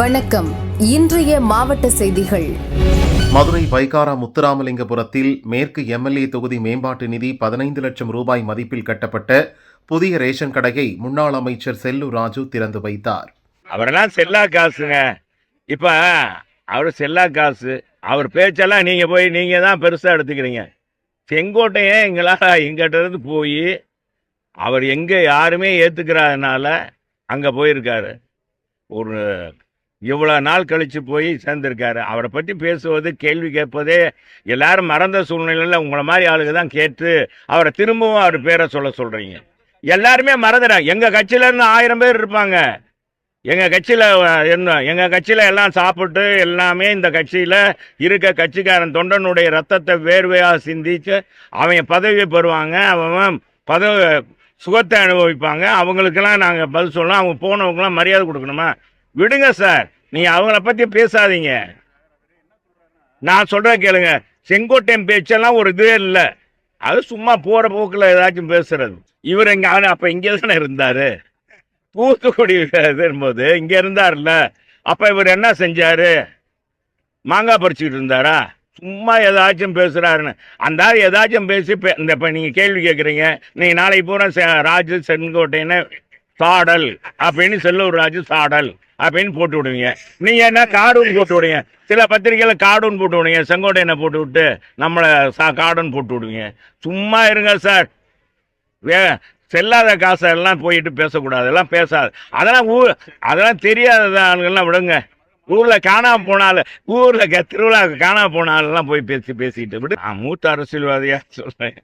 வணக்கம். இன்றைய மாவட்ட செய்திகள். மதுரை வைகாரா முத்துராமலிங்கபுரத்தில் மேற்கு எம்எல்ஏ தொகுதி மேம்பாட்டு நிதி பதினைந்து லட்சம் ரூபாய் மதிப்பில் கட்டப்பட்ட புதிய ரேஷன் கடையை முன்னாள் அமைச்சர் செல்லூர் ராஜு திறந்து வைத்தார். அவரெல்லாம் செல்லா காசுங்க. இப்போ அவர் செல்லா காசு. அவர் பேச்செல்லாம் நீங்கள் போய் நீங்கள் தான் பெருசாக எடுத்துக்கிறீங்க. செங்கோட்டையே எங்களால் எங்கிட்ட இருந்து போய் அவர் எங்கே யாருமே ஏற்றுக்கிறாதனால அங்கே போயிருக்காரு. ஒரு இவ்வளோ நாள் கழித்து போய் சேர்ந்துருக்காரு. அவரை பற்றி பேசுவது கேள்வி கேட்பதே எல்லாரும் மறந்த சூழ்நிலையில் உங்களை மாதிரி ஆளுங்க தான் கேட்டு அவரை திரும்பவும் அவர் பேரை சொல்ல சொல்கிறீங்க எல்லாருமே மறந்துறாங்க எங்கள் கட்சியிலேருந்து ஆயிரம் பேர் இருப்பாங்க. எங்கள் கட்சியில் என்ன எங்கள் கட்சியில் எல்லாம் சாப்பிட்டு எல்லாமே இந்த கட்சியில் இருக்க கட்சிக்காரன் தொண்டனுடைய ரத்தத்தை வேர்வையாக சிந்திச்சு அவன் பதவியை பெறுவாங்க. அவன் பதவி சுகத்தை அனுபவிப்பாங்க. அவங்களுக்கெல்லாம் நாங்கள் பதில் சொல்லலாம் அவங்க போனவங்களாம் மரியாதை கொடுக்கணுமா? விடுங்க சார். நீங்கள் அவங்கள பற்றி பேசாதீங்க. நான் சொல்கிறத கேளுங்க. செங்கோட்டையன் பேச்செல்லாம் ஒரு இதே இல்லை. அது சும்மா போகிற போக்கில் ஏதாச்சும் பேசுறது. இவர் இங்கே அப்போ இங்கே தானே இருந்தார்? தூத்துக்குடி போது இங்கே இருந்தார்ல அப்போ இவர் என்ன செஞ்சார்? மாங்காய் பறிச்சுக்கிட்டு இருந்தாரா? சும்மா ஏதாச்சும் பேசுகிறாருன்னு அந்த ஏதாச்சும் பேசி இந்த இப்போ நீங்கள் கேள்வி கேட்குறீங்க நீங்கள் நாளைக்கு பூரா செ- ராஜு செங்கோட்டைன்னு சாடல். அப்படின்னு செல்லூர் ராஜு சாடல். அப்படின்னு போட்டு விடுவீங்க. நீங்கள் என்ன கார்டூன் போட்டு விடுவீங்க? சில பத்திரிக்கையில் கார்டூன் போட்டு விடுவீங்க. செங்கோட்டையனை போட்டு விட்டு நம்மளை சா கார்டூன் போட்டு விடுவீங்க. சும்மா இருங்க சார். வே செல்லாத காசை எல்லாம் போயிட்டு பேசக்கூடாது. எல்லாம் பேசாது. அதெல்லாம் ஊர் அதெல்லாம் தெரியாத விடுங்க. ஊரில் காணாம போனாலும் ஊரில் க திருவிழா போனாலெல்லாம் போய் பேசி பேசிக்கிட்டு விட்டு நான் மூத்த அரசியல்வாதியா சொல்கிறேன்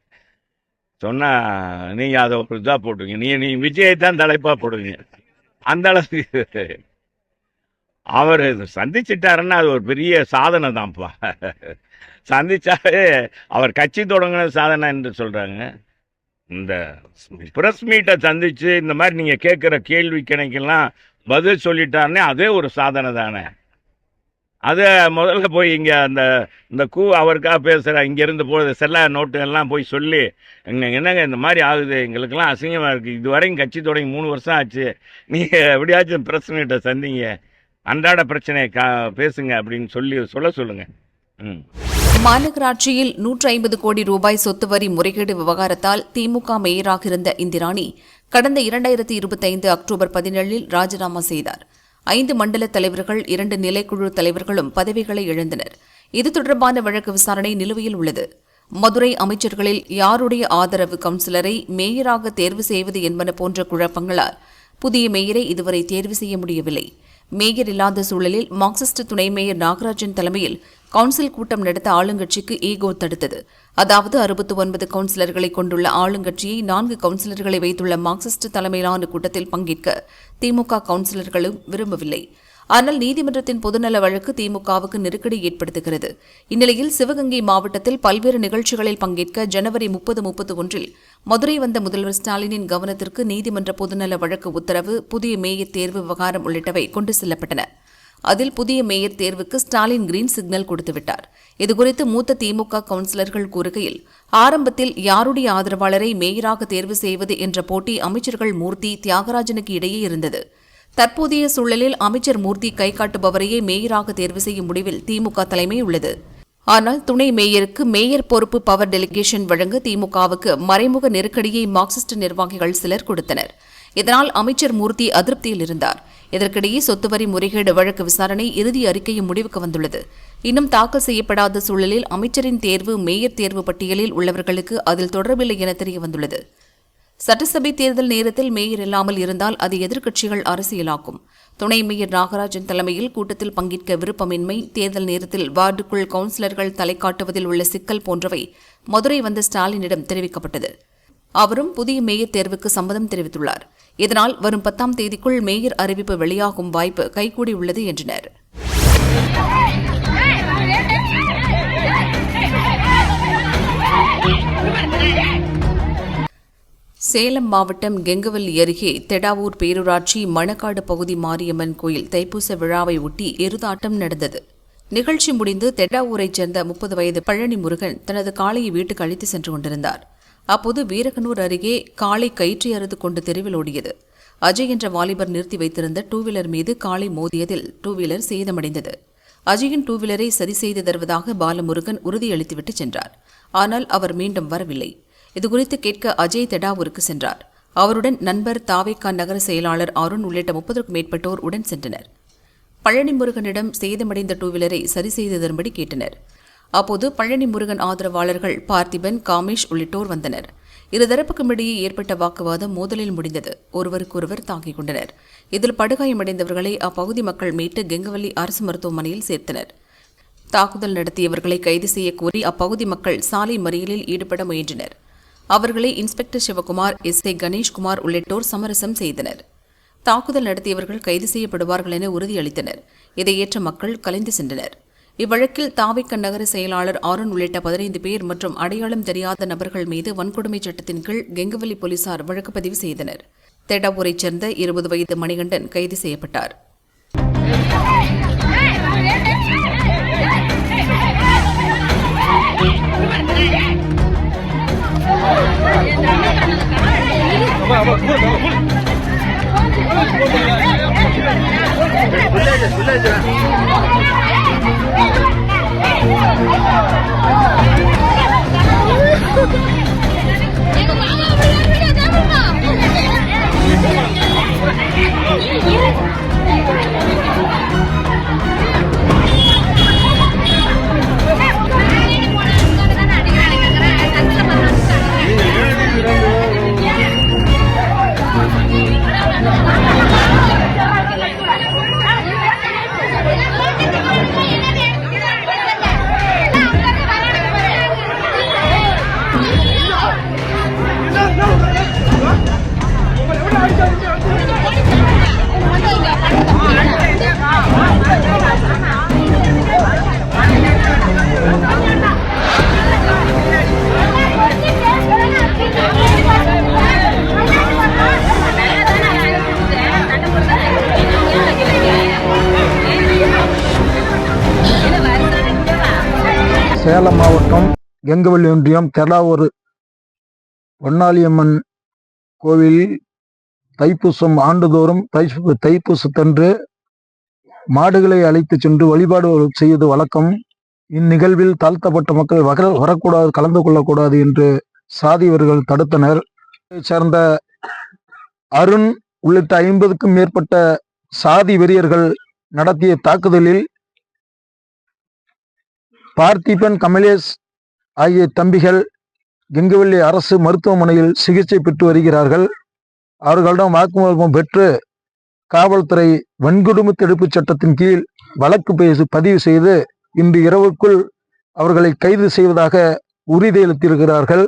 சொன்னால் நீங்கள் அதை ஒரு இதாக போட்டுங்க நீ நீ விஜயை தான் தலைப்பாக போடுவீங்க. அந்த அளவுக்கு. அவர் சந்திச்சிட்டாருன்னா அது ஒரு பெரிய சாதனை தான்ப்பா. சந்திச்சாலே அவர் கட்சி தொடங்கின சாதனை என்று சொல்கிறாங்க இந்த ப்ரெஸ் மீட்டை சந்தித்து இந்த மாதிரி நீங்கள் கேட்குற கேள்வி கணக்கெல்லாம் பதில் சொல்லிட்டாருன்னே அதே ஒரு சாதனை தானே. அதை முதல்ல போய் இங்கே அந்த இந்த கூ அவருக்காக பேசுகிற இங்கேருந்து போகிற செல்லா நோட்டு எல்லாம் போய் சொல்லி எங்க என்னங்க இந்த மாதிரி ஆகுது? எங்களுக்கெல்லாம் அசிங்கமாக இருக்குது இது வரைக்கும் கட்சி தொடங்கி மூணு வருஷம் ஆச்சு. நீங்கள் எப்படியாச்சும் பிரச்சனைகிட்ட சந்திங்க. அன்றாட பிரச்சனையை கா பேசுங்க அப்படின்னு சொல்லி சொல்ல சொல்லுங்கள் ம். மாநகராட்சியில் நூற்றி ஐம்பது கோடி ரூபாய் சொத்து வரி முறைகேடு விவகாரத்தால் திமுக மேயராக இருந்த இந்திராணி கடந்த இரண்டாயிரத்தி இருபத்தைந்து அக்டோபர் பதினேழில் ராஜினாமா செய்தார். ஐந்து மண்டல தலைவர்கள் இரண்டு நிலைக்குழு தலைவர்களும் பதவிகளை இழந்தனர். இது தொடர்பான வழக்கு விசாரணை நிலுவையில் உள்ளது. மதுரை அமைச்சர்களில் யாருடைய ஆதரவு கவுன்சிலரை மேயராக தேர்வு செய்வது என்பன போன்ற குழப்பங்களால் புதிய மேயரை இதுவரை தேர்வு செய்ய முடியவில்லை. மேயர் இல்லாத சூழலில் மார்க்சிஸ்ட் துணை மேயர் நாகராஜன் தலைமையில் கவுன்சில் கூட்டம் நடத்த ஆளுங்கட்சிக்கு ஈகோ தடுத்தது. அதாவது அறுபத்தி ஒன்பது கவுன்சிலர்களை கொண்டுள்ள ஆளுங்கட்சியை நான்கு கவுன்சிலர்களை வைத்துள்ள மார்க்சிஸ்ட் தலைமையிலான கூட்டத்தில் பங்கேற்க திமுக கவுன்சிலர்களும் விரும்பவில்லை. ஆனால் நீதிமன்றத்தின் பொதுநல வழக்கு திமுகவுக்கு நெருக்கடி ஏற்படுத்துகிறது. இந்நிலையில் சிவகங்கை மாவட்டத்தில் பல்வேறு நிகழ்ச்சிகளில் பங்கேற்க ஜனவரி முப்பது முப்பது ஒன்றில் மதுரை வந்த முதல்வர் ஸ்டாலினின் கவனத்திற்கு நீதிமன்ற பொதுநல வழக்கு உத்தரவு புதிய மேயர் தேர்வு விவகாரம் உள்ளிட்டவை கொண்டு செல்லப்பட்டன. அதில் புதிய மேயர் தேர்வுக்கு ஸ்டாலின் கிரீன் சிக்னல் கொடுத்துவிட்டார். இதுகுறித்து மூத்த திமுக கவுன்சிலர்கள் கூறுகையில் ஆரம்பத்தில் யாருடைய ஆதரவாளரை மேயராக தேர்வு செய்வது என்ற போட்டி அமைச்சர்கள் மூர்த்தி தியாகராஜனுக்கு இடையே இருந்தது. தற்போதைய சூழலில் அமைச்சர் மூர்த்தி கை காட்டுபவரையே மேயராக தேர்வு செய்யும் முடிவில் திமுக தலைமை உள்ளது. ஆனால் துணை மேயருக்கு மேயர் பொறுப்பு பவர் டெலிகேஷன் வழங்க திமுகவுக்கு மறைமுக நெருக்கடியை மார்க்சிஸ்ட் நிர்வாகிகள் சிலர் கொடுத்தனர். இதனால் அமைச்சர் மூர்த்தி அதிருப்தியில் இருந்தார். இதற்கிடையே சொத்து வரி முறைகேடு வழக்கு விசாரணை இறுதி அறிக்கையும் முடிவுக்கு வந்துள்ளது. இன்னும் தாக்கல் செய்யப்படாத சூழலில் அமைச்சரின் தேர்வு மேயர் தேர்வு பட்டியலில் உள்ளவர்களுக்கு அதில் தொடர்பில்லை என தெரிய வந்துள்ளது சட்டசபை தேர்தல் நேரத்தில் மேயர் இல்லாமல் இருந்தால் அது எதிர்க்கட்சிகள் அரசியலாக்கும். துணை மேயர் நாகராஜன் தலைமையில் கூட்டத்தில் பங்கேற்க விருப்பமின்மை தேர்தல் நேரத்தில் வார்டுக்குள் கவுன்சிலர்கள் தலை காட்டுவதில் உள்ள சிக்கல் போன்றவை மதுரை வந்த ஸ்டாலினிடம் தெரிவிக்கப்பட்டது. அவரும் புதிய மேயர் தேர்வுக்கு சம்மதம் தெரிவித்துள்ளார். இதனால் வரும் பத்தாம் தேதிக்குள் மேயர் அறிவிப்பு வெளியாகும் வாய்ப்பு கைகூடியுள்ளது என்றனர். சேலம் மாவட்டம் கெங்கவல்லி அருகே தெடாவூர் பேரூராட்சி மணக்காடு பகுதி மாரியம்மன் கோயில் தைப்பூச விழாவை ஒட்டி எருதாட்டம் நடந்தது. நிகழ்ச்சி முடிந்து தெடாவூரைச் சேர்ந்த முப்பது வயது பழனி முருகன் தனது காளையை வீட்டுக்கு அழைத்து சென்று கொண்டிருந்தார். அப்போது வீரகனூர் அருகே காளை கயிற்றை அறுத்து கொண்டு தெருவில் ஓடியது. அஜய் என்ற வாலிபர் நிறுத்தி வைத்திருந்த டூ வீலர் மீது காலை மோதியதில் டூ வீலர் சேதமடைந்தது. அஜயின் டூ வீலரை சரி செய்து தருவதாக பாலமுருகன் உறுதியளித்துவிட்டு சென்றார். ஆனால் அவர் மீண்டும் வரவில்லை. இதுகுறித்து கேட்க அஜய் தெடாவூருக்கு சென்றார். அவருடன் நண்பர் தாவேக்கா நகர செயலாளர் அருண் உள்ளிட்ட முப்பதற்கும் மேற்பட்டோர் உடன் சென்றனர். பழனி முருகனிடம் சேதமடைந்த டூ வீலரை சரி செய்து தரும்படி கேட்டனர். அப்போது பழனி முருகன் ஆதரவாளர்கள் பார்த்திபன் காமேஷ் உள்ளிட்டோர் வந்தனர். இருதரப்புக்கும் இடையே ஏற்பட்ட வாக்குவாதம் மோதலில் முடிந்தது. ஒருவருக்கொருவர் தாங்கிக் கொண்டனர். இதில் படுகாயமடைந்தவர்களை அப்பகுதி மக்கள் மீட்டு கெங்கவல்லி அரசு மருத்துவமனையில் சேர்த்தனர். தாக்குதல் நடத்தியவர்களை கைது செய்யக்கோரி அப்பகுதி மக்கள் சாலை மறியலில் ஈடுபட முயன்றனர். அவர்களை inspector Sivakumar S. A. Ganeshkumar உள்ளிட்டோர் சமரசம் செய்தனர். தாக்குதல் நடத்தியவர்கள் கைது செய்யப்படுவார்கள் என உறுதியளித்தனர். இதை ஏற்ற மக்கள் கலைந்து சென்றனர். இவ்வழக்கில் தாவிக்க நகர செயலாளர் ஆருண் உள்ளிட்ட பதினைந்து பேர் மற்றும் அடையாளம் தெரியாத நபர்கள் மீது வன்கொடுமை சட்டத்தின் கீழ் கெங்குவலி போலீசார் வழக்கு பதிவு செய்தனர் தெடாவூரைச் சேர்ந்த இருபது வயது மணிகண்டன் கைது செய்யப்பட்டார் சேலம் மாவட்டம் கெங்கவல்லி ஒன்றியம் தெலாவூர் வண்ணாளியம்மன் கோவில் தைப்பூசம் ஆண்டுதோறும் தைப்பூ தைப்பூசத்தன்று மாடுகளை அழைத்துச் சென்று வழிபாடு செய்வது வழக்கம். இந்நிகழ்வில் தாழ்த்தப்பட்ட மக்கள் வர வரக்கூடாது கலந்து கொள்ளக்கூடாது என்று சாதியவர்கள் தடுத்தனர். சேர்ந்த அருண் உள்ளிட்ட ஐம்பதுக்கும் மேற்பட்ட சாதி வெறியர்கள் நடத்திய தாக்குதலில் பார்த்திபன் கமலேஷ் ஆகிய தம்பிகள் கெங்கவல்லி அரசு மருத்துவமனையில் சிகிச்சை பெற்று வருகிறார்கள். அவர்களிடம் வாக்குமூலம் பெற்று காவல்துறை வன்கொடுமை தடுப்புச் சட்டத்தின் கீழ் வழக்கு பேசி பதிவு செய்து இன்று இரவுக்குள் அவர்களை கைது செய்வதாக உறுதியளித்திருக்கிறார்கள்.